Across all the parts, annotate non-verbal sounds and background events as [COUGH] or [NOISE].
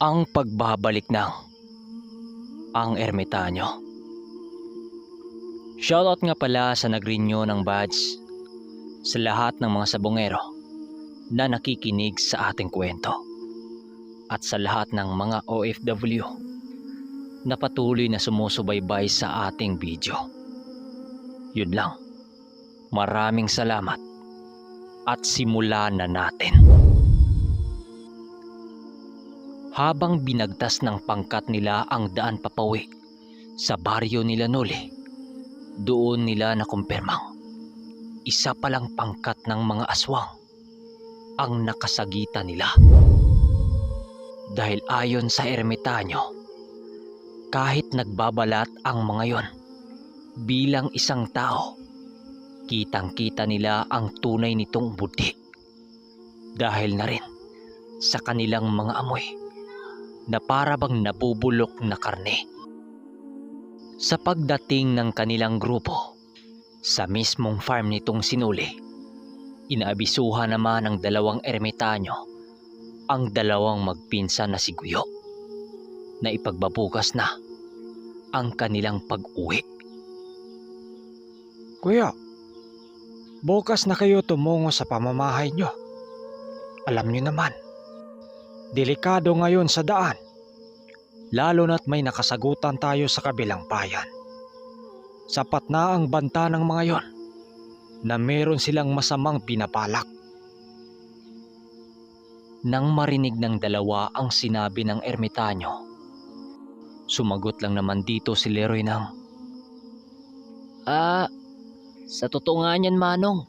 ang pagbabalik ng ang ermitanyo. Shoutout nga pala sa nagrinyo ng badge sa lahat ng mga sabongero na nakikinig sa ating kwento at sa lahat ng mga OFW na patuloy na sumusubaybay sa ating video. Yun lang. Maraming salamat at simulan na natin. Habang binagtas ng pangkat nila ang daan papawi sa baryo nila Noli, doon nila nakumpirmang isa palang pangkat ng mga aswang ang nakasagita nila. Dahil ayon sa ermitanyo, kahit nagbabalat ang mga yon bilang isang tao, kitang-kita nila ang tunay nitong budi. Dahil na rin sa kanilang mga amoy na para bang nabubulok na karne. Sa pagdating ng kanilang grupo sa mismong farm nitong sinuli, inaabisuhan naman ng dalawang ermitanyo ang dalawang magpinsan na si Guyo na ipagbabukas na ang kanilang pag-uwi. Kuya, bukas na kayo tumungo sa pamamahay nyo. Alam nyo naman, delikado ngayon sa daan. Lalo na't may nakasagutan tayo sa kabilang bayan. Sapat na ang banta ng mga yon na meron silang masamang pinapalak. Nang marinig ng dalawa ang sinabi ng ermitanyo, sumagot lang naman dito si Leroy ng, Ah, sa totoo nga niyan Manong,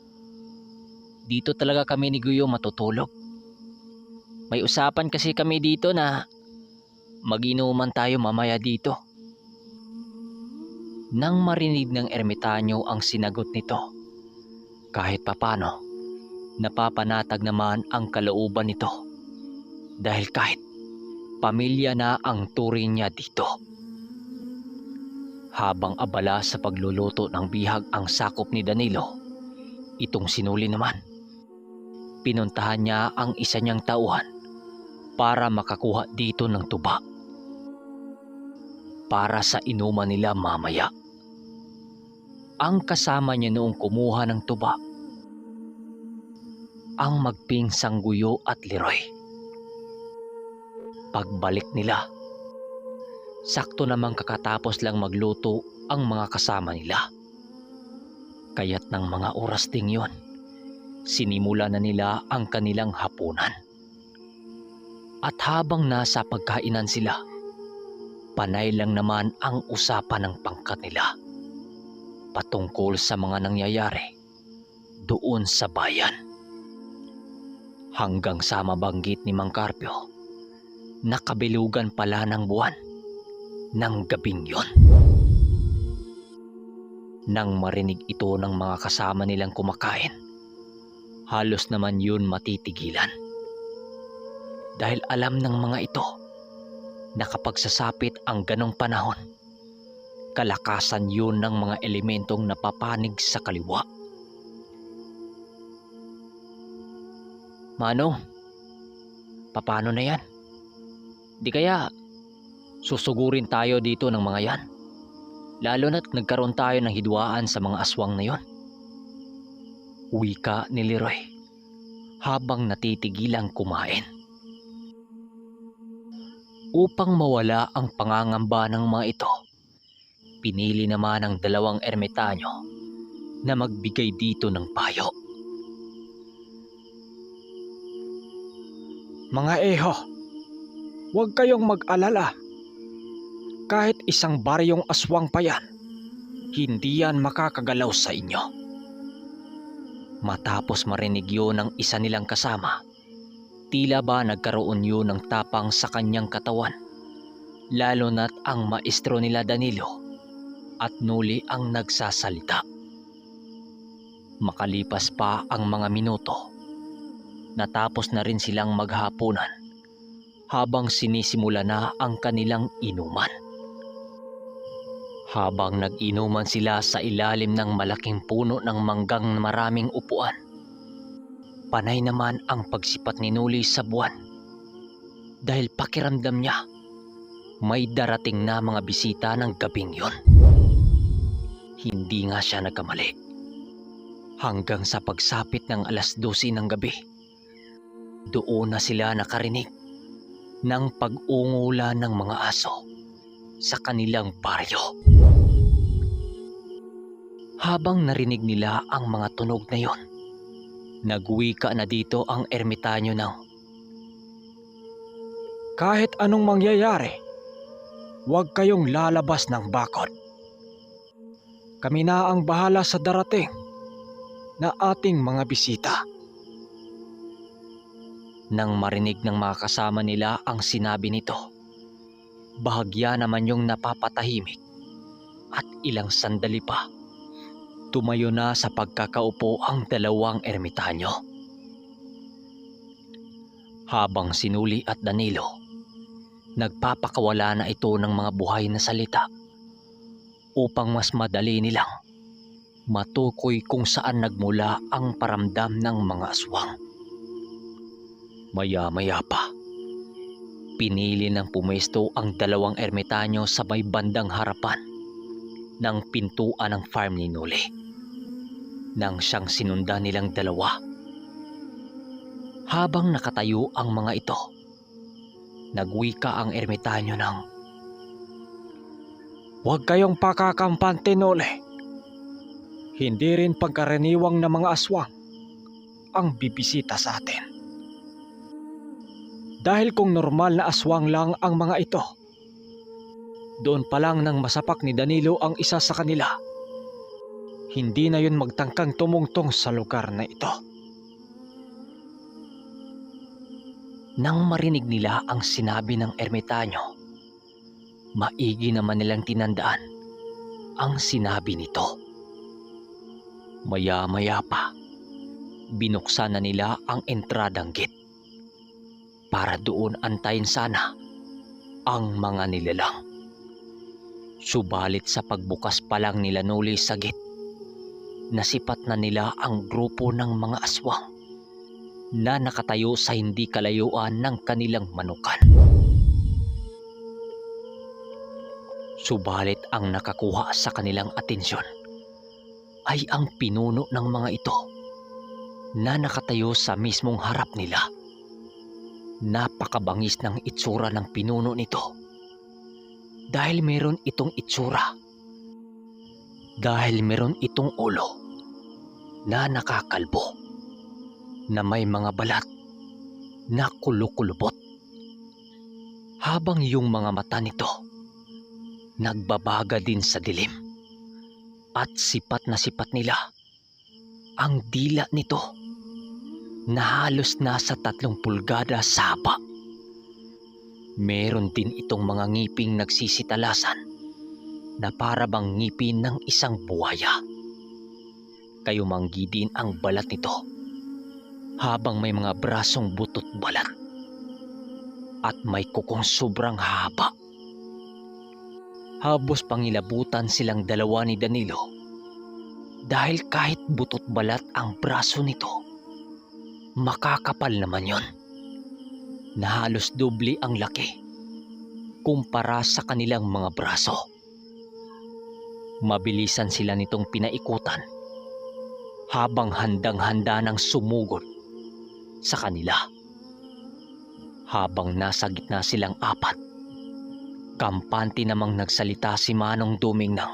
dito talaga kami ni Guyo matutulog. May usapan kasi kami dito na maginuman tayo mamaya dito. Nang marinig ng ermitanyo ang sinagot nito, kahit papano, napapanatag naman ang kalooban nito dahil kahit pamilya na ang turing niya dito. Habang abala sa pagluluto ng bihag ang sakop ni Danilo, itong sinuli naman. Pinuntahan niya ang isa niyang tauhan para makakuha dito ng tuba. Para sa inuman nila mamaya. Ang kasama niya noong kumuha ng tuba ang magpinsang Guyo at Leroy. Pagbalik nila, sakto namang kakatapos lang magluto ang mga kasama nila. Kaya't ng mga oras ding yon, sinimula na nila ang kanilang hapunan. At habang nasa pagkainan sila, panay lang naman ang usapan ng pangkat nila patungkol sa mga nangyayari doon sa bayan hanggang sa mabanggit ni Mang Carpio na kabilugan pala ng buwan ng gabing yon. Nang marinig ito ng mga kasama nilang kumakain, halos naman yun matitigilan. Dahil alam ng mga ito na kapag sasapit ang ganong panahon, kalakasan yun ng mga elementong napapanig sa kaliwa. Manong, paano na yan? Di kaya susugurin tayo dito ng mga yan? Lalo na't nagkaroon tayo ng hidwaan sa mga aswang na yon. Wika ni Leroy habang natitigilang kumain. Upang mawala ang pangangamba ng mga ito, pinili naman ang dalawang ermitanyo na magbigay dito ng payo. Mga eho, huwag kayong mag-alala. Kahit isang baryong aswang pa yan, hindi yan makakagalaw sa inyo. Matapos marinig yun ng isa nilang kasama, tila ba nagkaroon yun ng tapang sa kanyang katawan. Lalo na't ang maestro nila Danilo at Nuli ang nagsasalita. Makalipas pa ang mga minuto, natapos na rin silang maghapunan habang sinisimula na ang kanilang inuman. Habang nag-inuman sila sa ilalim ng malaking puno ng manggang maraming upuan, panay naman ang pagsipat ni Nuli sa buwan. dahil pakiramdam niya may darating na mga bisita ng gabing yon. Hindi nga siya nagkamali. Hanggang sa pagsapit ng alas 12 ng gabi, doon na sila nakarinig ng pag-ungula ng mga aso sa kanilang baryo. Habang narinig nila ang mga tunog na yon, nagwika na dito ang ermitanyo ng Kahit anong mangyayari, huwag kayong lalabas ng bakod. Kami na ang bahala sa darating na ating mga bisita. Nang marinig ng mga kasama nila ang sinabi nito, bahagya naman yung napapatahimik at ilang sandali pa, tumayo na sa pagkakaupo ang dalawang ermitanyo. Habang sinuli at Danilo, nagpapakawala na ito ng mga buhay na salita upang mas madali nilang matukoy kung saan nagmula ang paramdam ng mga aswang. Maya-maya pa, pinili ng pumesto ang dalawang ermitanyo sa may bandang harapan ng pintuan ng farm ni Noli. Nang siyang sinundan nilang dalawa. Habang nakatayo ang mga ito, nagwika ang ermitanyo ng Huwag kayong pakakampante, Nole. Hindi rin pagkaraniwang na mga aswang ang bibisita sa atin. Dahil kung normal na aswang lang ang mga ito, doon pa lang nang masapak ni Danilo ang isa sa kanila, hindi na yun magtangkang tumungtong sa lugar na ito. Nang marinig nila ang sinabi ng ermitanyo, maigi naman nilang tinandaan ang sinabi nito. Maya-maya pa, binuksan na nila ang entradang gate para doon antayin sana ang mga nilalang. Subalit sa pagbukas pa lang nila nuli sa gate, nasipat na nila ang grupo ng mga aswang na nakatayo sa hindi kalayuan ng kanilang manukan. Subalit ang nakakuha sa kanilang atensyon ay ang pinuno ng mga ito na nakatayo sa mismong harap nila. Napakabangis ng itsura ng pinuno nito dahil meron itong itsura. Dahil meron itong ulo na nakakalbo na may mga balat na kulukulubot. Habang yung mga mata nito nagbabaga din sa dilim at sipat na sipat nila ang dila nito na halos nasa tatlong pulgada sa haba. Meron din itong mga ngiping nagsisitalasan na para bang ngipin ng isang buwaya. Kayumanggi din ang balat nito habang may mga brasong butot balat at may kukong sobrang haba. Habos pangilabutan silang dalawa ni Danilo dahil kahit butot balat ang braso nito, makakapal naman yon na halos doble ang laki kumpara sa kanilang mga braso. Mabilisan sila nitong pinaikutan habang handang-handa ng sumugod sa kanila. Habang nasa gitna silang apat, kampante namang nagsalita si Manong Duming ng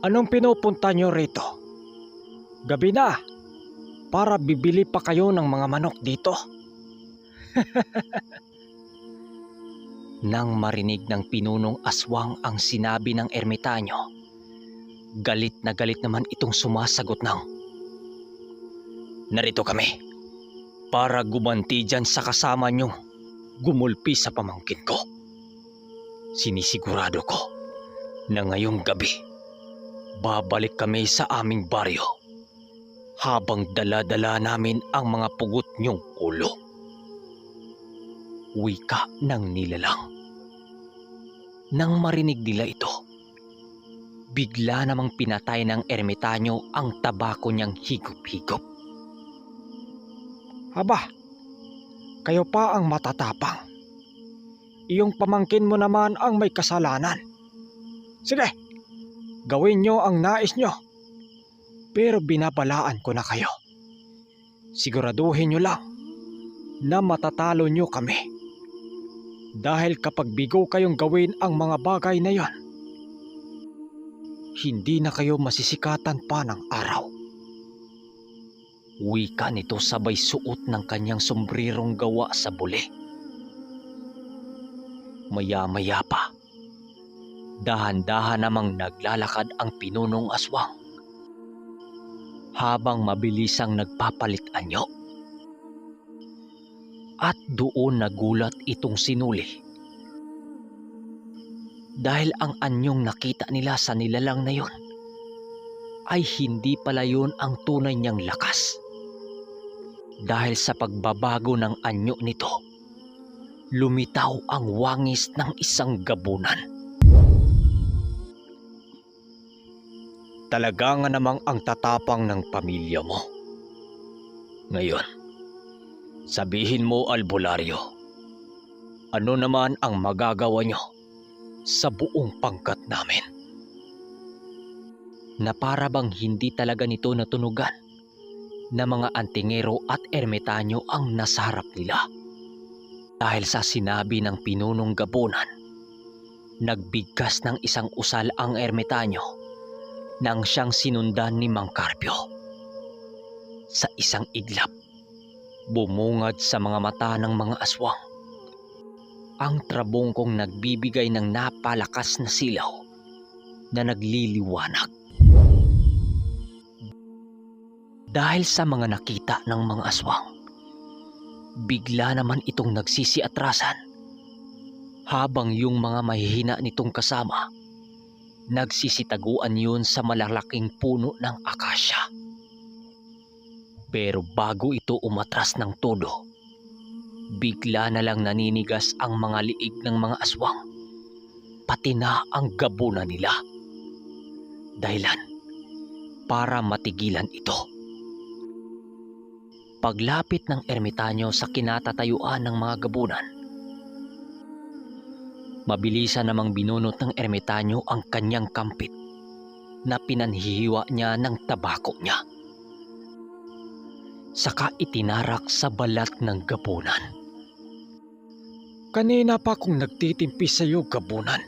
Anong pinupunta nyo rito? Gabi na, para bibili pa kayo ng mga manok dito. [LAUGHS] Nang marinig ng pinunong aswang ang sinabi ng ermitanyo, galit na galit naman itong sumasagot ng Narito kami para gumanti dyan sa kasama niyong gumulpi sa pamangkin ko. Sinisigurado ko na ngayong gabi babalik kami sa aming baryo habang dala-dala namin ang mga pugot niyong ulo wika ng nilalang. Nang marinig nila ito, bigla namang pinatay ng ermitanyo ang tabako niyang higop-higop. Aba, Kayo pa ang matatapang. Iyong pamangkin mo naman ang may kasalanan. Sige, gawin nyo ang nais nyo. Pero binabalaan ko na kayo. Siguraduhin nyo lang na matatalo nyo kami. Dahil kapag bigo kayong gawin ang mga bagay na yon, hindi na kayo masisikatan pa ng araw. Wika nito sabay suot ng kanyang sombrirong gawa sa buli. Maya-maya pa, dahan-dahan namang naglalakad ang pinunong aswang. Habang mabilisang nagpapalit anyo. At doon nagulat itong sinuli. Dahil ang anyong nakita nila sa nilalang na yon ay hindi pala yun ang tunay niyang lakas. Dahil sa pagbabago ng anyo nito, lumitaw ang wangis ng isang gabunan. Talaga nga namang ang tatapang ng pamilya mo. Ngayon, sabihin mo albularyo, ano naman ang magagawa nyo sa buong pangkat namin? Na para bang hindi talaga nito natunugan na mga antingero at ermetanyo ang nasa harap nila. Dahil sa sinabi ng pinunong gabunan, nagbigkas ng isang usal ang ermetanyo nang siyang sinundan ni Mang Carpio. Sa isang iglap, bumungad sa mga mata ng mga aswang. Ang trabongkong nagbibigay ng napalakas na silaw na nagliliwanag. Dahil sa mga nakita ng mga aswang, bigla naman itong nagsisiatrasan habang yung mga mahihina nitong kasama nagsisitaguan yun sa malalaking puno ng akasya. Pero bago ito umatras ng todo, bigla na lang naninigas ang mga liig ng mga aswang, pati na ang gabuna nila. Dahilan para matigilan ito. Paglapit ng ermitanyo sa kinatatayuan ng mga gabunan, Mabilisan namang binunot ng ermitanyo ang kanyang kampit na pinanhihiwa niya ng tabako niya. Saka itinarak sa balat ng gabunan. Kanina pa kung nagtitimpi sa iyo gabunan.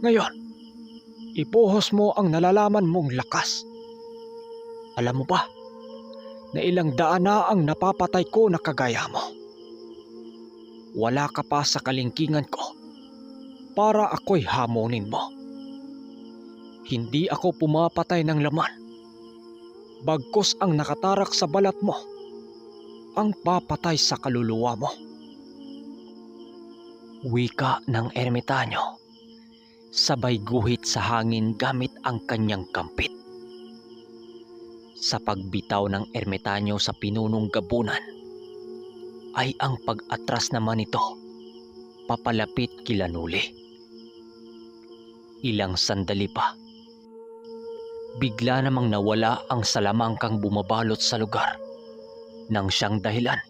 Ngayon, ipuhos mo ang nalalaman mong lakas. Alam mo ba, na ilang daan na ang napapatay ko na kagaya mo. Wala ka pa sa kalingkingan ko para ako'y hamonin mo. Hindi ako pumapatay ng laman. Bagkos ang nakatarak sa balat mo, ang papatay sa kaluluwa mo. Wika ng ermitanyo. Sabay guhit sa hangin gamit ang kanyang kampit. Sa pagbitaw ng ermitanyo sa pinunong gabunan, ay ang pag-atras naman ito papalapit kila Nuli. Ilang sandali pa. Bigla namang nawala ang salamangkang bumabalot sa lugar nang siyang dahilan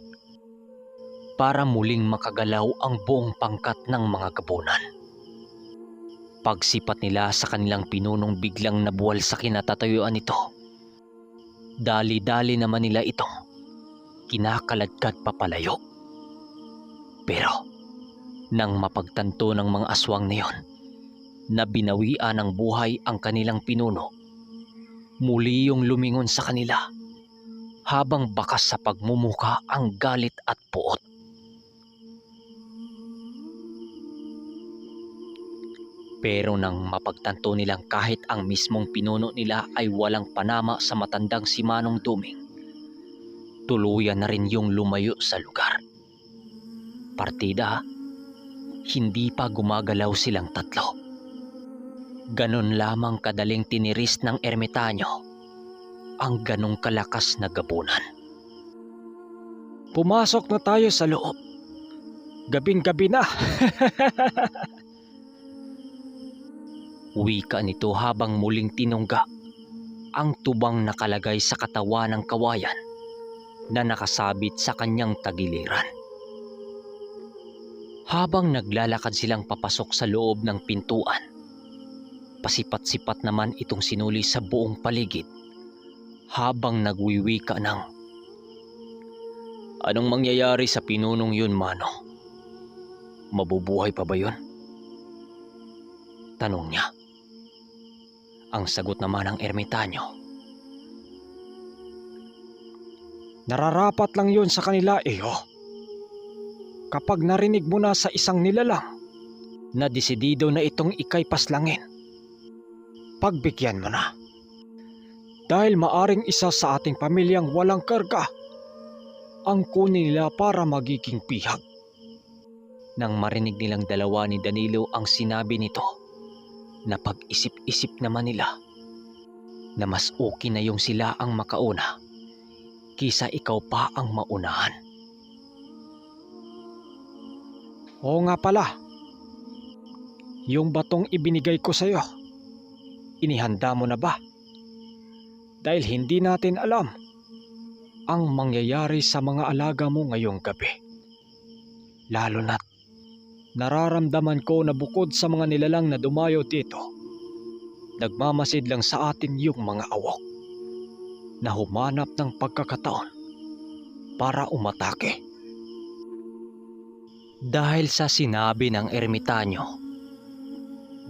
para muling makagalaw ang buong pangkat ng mga gabunan. Pagsipat nila sa kanilang pinunong biglang nabuwal sa kinatatayuan nito. Dali-dali naman nila itong kinakaladkad papalayo. Pero nang mapagtanto ng mga aswang na yon, na binawian ng buhay ang kanilang pinuno. Muli yung lumingon sa kanila habang bakas sa pagmumuka ang galit at puot. Pero nang mapagtanto nilang kahit ang mismong pinuno nila ay walang panama sa matandang si Manong Duming, tuluyan na rin yung lumayo sa lugar. Partida, hindi pa gumagalaw silang tatlo. Ganon lamang kadaling tiniris ng ermitanyo ang ganong kalakas na gabunan. Pumasok na tayo sa loob. Gabing-gabi na. [LAUGHS] Wika nito habang muling tinungga ang tubang nakalagay sa katawan ng kawayan na nakasabit sa kanyang tagiliran. Habang naglalakad silang papasok sa loob ng pintuan, pasipat-sipat naman itong sinuli sa buong paligid habang nagwiwika ng Anong mangyayari sa pinunong yun, Mano? Mabubuhay pa ba yun? Tanong niya. Ang sagot naman ng ermitanyo, Nararapat lang yun sa kanila, iyo. Kapag narinig mo na sa isang nilalang na desidido na itong ikay paslangin, pagbigyan mo na. Dahil maaring isa sa ating pamilyang walang karga ang kunin nila para magiging pihag. Nang marinig nilang dalawa ni Danilo ang sinabi nito, na pag-isip-isip naman nila na mas okay na yung sila ang makauna kisa ikaw pa ang maunahan. Oo nga pala. Yung batong ibinigay ko sa'yo, inihanda mo na ba? Dahil hindi natin alam ang mangyayari sa mga alaga mo ngayong gabi. Lalo na't nararamdaman ko na bukod sa mga nilalang na dumayo dito, nagmamasid lang sa atin yung mga awok na humanap ng pagkakataon para umatake. Dahil sa sinabi ng ermitanyo,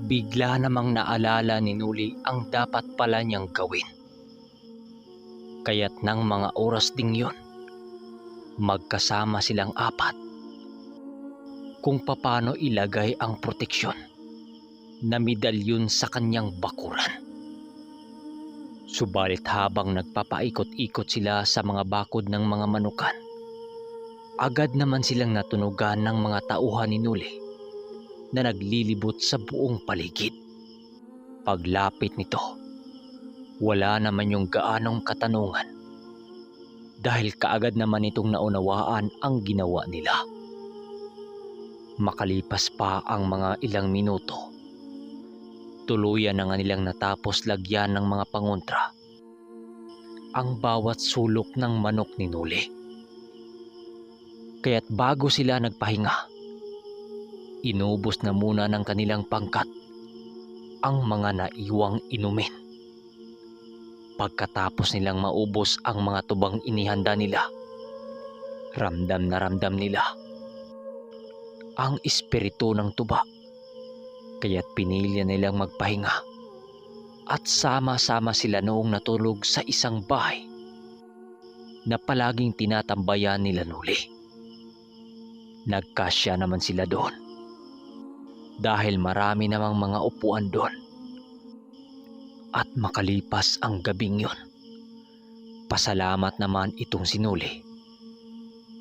bigla namang naalala ni Nuli ang dapat pala niyang gawin. Kaya't ng mga oras ding yun, magkasama silang apat kung papano ilagay ang proteksyon na medalyon sa kanyang bakuran. Subalit habang nagpapaikot-ikot sila sa mga bakod ng mga manukan, agad naman silang natunugan ng mga tauhan ni Nuli na naglilibot sa buong paligid. Paglapit nito, wala naman yung gaanong katanungan dahil kaagad naman itong naunawaan ang ginawa nila. Makalipas pa ang mga ilang minuto, tuluyan na nga nilang natapos lagyan ng mga pangontra ang bawat sulok ng manok ni Nuli. Kaya't bago sila nagpahinga, inubos na muna ng kanilang pangkat ang mga naiwang inumin. Pagkatapos nilang maubos ang mga tubang inihanda nila, ramdam na ramdam nila ang espiritu ng tuba. Kaya't pinili nilang magpahinga at sama-sama sila noong natulog sa isang bahay na palaging tinatambayan nila Nuli. Nagkasya naman sila doon. Dahil marami namang mga upuan doon. At makalipas ang gabing yon, pasalamat naman itong sinuli.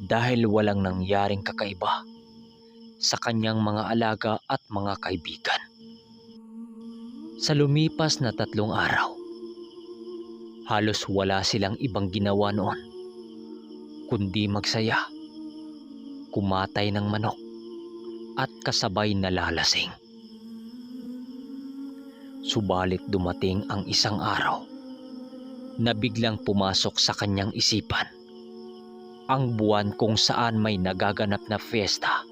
Dahil walang nangyaring kakaiba sa kanyang mga alaga at mga kaibigan. Sa lumipas na tatlong araw, halos wala silang ibang ginawa noon kundi magsaya kumatay ng manok at kasabay na lalasing. Subalit dumating ang isang araw na biglang pumasok sa kanyang isipan ang buwan kung saan may nagaganap na fiesta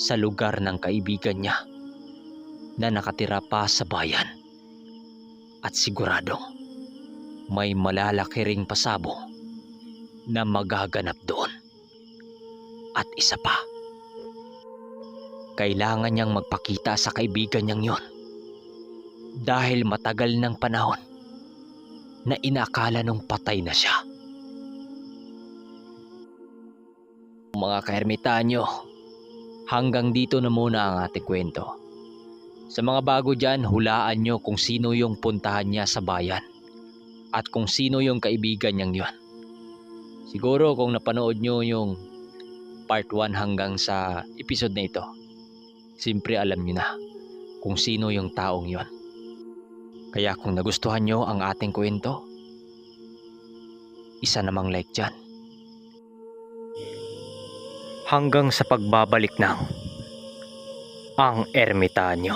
sa lugar ng kaibigan niya na nakatira pa sa bayan at siguradong may malalaki ring pasabong na magaganap doon. At isa pa, kailangan niyang magpakita sa kaibigan niyang yon. Dahil matagal ng panahon na inakala nung patay na siya. Mga kahermitanyo, hanggang dito na muna ang ating kwento. Sa mga bago dyan, hulaan nyo kung sino yung puntahan niya sa bayan at kung sino yung kaibigan niyang yon. Siguro kung napanood nyo yung part 1 hanggang sa episode na ito, simpre alam nyo na kung sino yung taong yon. Kaya kung nagustuhan nyo ang ating kwento, isa namang like dyan. Hanggang sa pagbabalik ng ang ermitanyo.